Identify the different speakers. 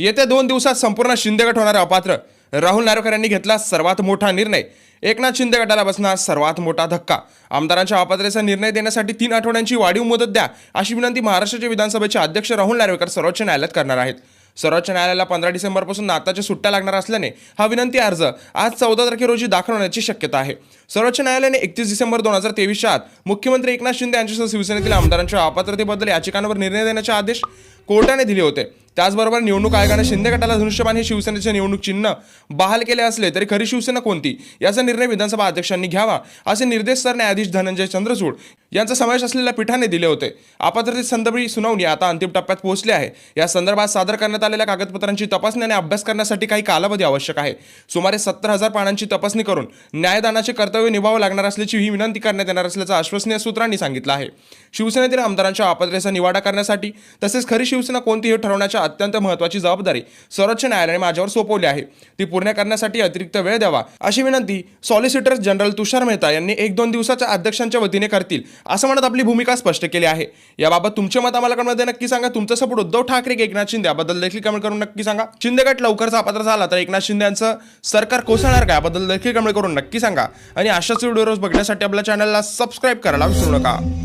Speaker 1: येत्या दोन दिवसात संपूर्ण शिंदे गट होणार अपात्र. राहुल नारोकर यांनी घेतला सर्वात मोठा निर्णय. एकनाथ शिंदे गटाला बसणार सर्वात मोठा धक्का. आमदारांच्या अपात्रेचा निर्णय देण्यासाठी तीन आठवड्यांची वाढीव मुदत द्या अशी विनंती महाराष्ट्राचे विधानसभेचे अध्यक्ष राहुल नार्वेकर सर्वोच्च न्यायालयात करणार आहेत. सर्वोच्च न्यायालयाला पंधरा डिसेंबरपासून नाताच्या सुट्ट्या लागणार असल्याने हा विनंती अर्ज आज चौदा तारखे रोजी दाखल होण्याची शक्यता आहे. सर्वोच्च न्यायालयाने एकतीस डिसेंबर दोन हजार तेवीसच्या आत मुख्यमंत्री एकनाथ शिंदे यांच्यासह शिवसेनेतील आमदारांच्या अपात्रतेबद्दल याचिकांवर निर्णय देण्याचे आदेश कोर्टाने दिले होते. त्याचबरोबर निवडणूक आयोगाने शिंदे गटाला धनुष्यबाण हे शिवसेनेचे निवडणूक चिन्ह बहाल केले असले तरी खरी शिवसेना कोणती? याचा निर्णय विधानसभा अध्यक्षांनी घ्यावा असे निर्देश सरन्यायाधीश धनंजय चंद्रचूड यांचा समावेश असलेल्या पीठाने दिले होते. अपात्रते संदर्भी सुनावणी आता अंतिम टप्प्यात पोहोचली आहे. या संदर्भात सादर करण्यात आलेल्या कागदपत्रांची तपासणी आणि अभ्यास करण्यासाठी काही कालावधी आवश्यक आहे. सुमारे सत्तर हजार पानांची तपासणी करून न्यायदानाचे कर्तव्य निभावं लागणार असल्याची ही विनंती करण्यात येणार असल्याचं आश्वसनीय सूत्रांनी सांगितलं आहे. शिवसेनेतील आमदारांच्या अपात्रतेचा निवाडा करण्यासाठी तसेच खरी शिवसेना कोणती हे ठरवण्याच्या अत्यंत महत्त्वाची जबाबदारी सर्वोच्च न्यायालयाने माझ्यावर सोपवली आहे. ती पूर्ण करण्यासाठी अतिरिक्त वेळ द्यावा. अशी विनंती सॉलिसिटर जनरल तुषार मेहता यांनी एक दोन दिवसाच्या अध्यक्षांच्या वतीने करतील. असं म्हणत आपली भूमिका स्पष्ट केली आहे. याबाबत तुमचे मत आम्हाला कमेंटमध्ये नक्की सांगा. तुमचं सपोर्ट उद्धव ठाकरे की एकनाथ शिंदे? याबद्दल देखील कमेंट करून नक्की सांगा. शिंदे गट लवकरच अपात्र झाला तर एकनाथ शिंदे यांचं सरकार कोसळणार का? याबद्दल देखील कमेंट करून नक्की सांगा. आणि अशाच व्हिडिओ रोज बघण्यासाठी आपल्या चॅनलला सबस्क्राईब करायला विसरू नका.